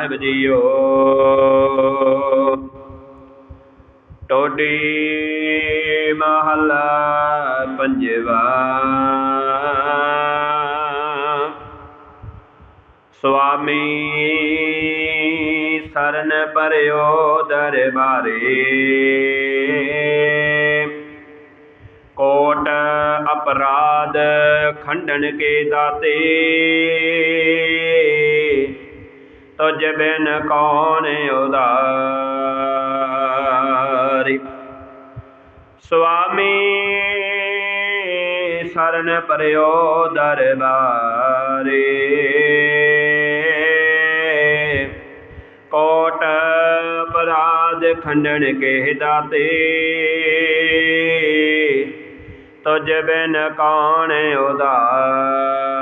ਸਾਹਿਬ JIO. Todi ਮਹਲਾ ਪੰਜਵਾ। ਸੁਆਮੀ ਸਰਨ ਪਰਿਓ ਦਰਬਾਰੇ। ਕੋਟ ਅਪਰਾਧ ਖੰਡਨ ਕੇ ਦਾਤੇ। ਤੁਝ ਬਿਨ ਕੌਣ ਉਦਾਰੀ? ਸੁਆਮੀ ਸਰਨ ਪਰਿਓ ਦਰਬਾਰੇ। ਕੋਟ ਅਪਰਾਧ ਖੰਡਨ ਕੇ ਦਾਤੇ। ਤੁਝ ਬਿਨ ਕੌਣ ਉਦਾਰੇ?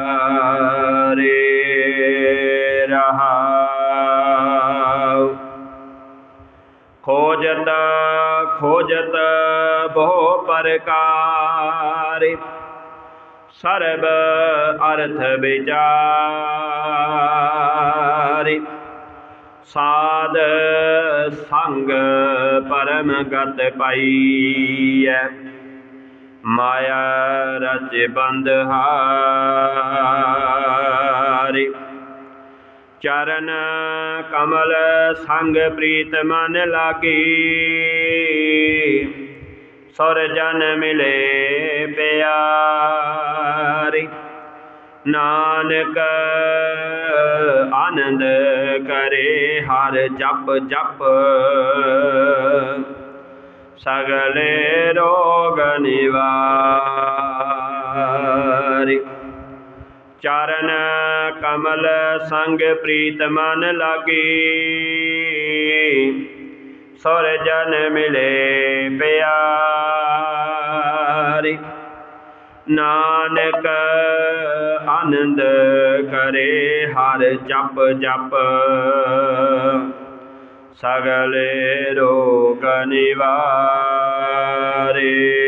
ਖੋਜਤ ਖੋਜਤ ਬਹੁ ਪ੍ਰਕਾਰ। ਸਰਬ ਅਰਥ ਵਿਚਾਰ। ਸਾਧ ਸੰਗ ਪਰਮ ਗਤ ਪਾਈਐ। ਮਾਇਆ ਰਚ ਬੰਧਹਾਰੀ। ਚਰਨ ਕਮਲ ਸੰਗ ਪ੍ਰੀਤ ਮਨ ਲਾਗੀ। ਸੁਰ ਜਨ ਮਿਲੇ ਪਿਆਰੀ। ਨਾਨਕ ਆਨੰਦ ਕਰੇ ਹਰ ਜਪ ਜਪ। ਸਗਲੇ ਰੋਗ ਨਿਵਾਰੀ। ਚਰਨ ਕਮਲ ਸੰਗ ਪ੍ਰੀਤ ਮਨ ਲਾਗੀ। ਸੁਰ ਜਨ ਮਿਲੇ ਪਿਆਰੀ। ਨਾਨਕ ਆਨੰਦ ਕਰੇ ਹਰ ਜਪ ਜਪ। ਸਗਲੇ ਰੋਗ ਨਿਵਾਰੇ।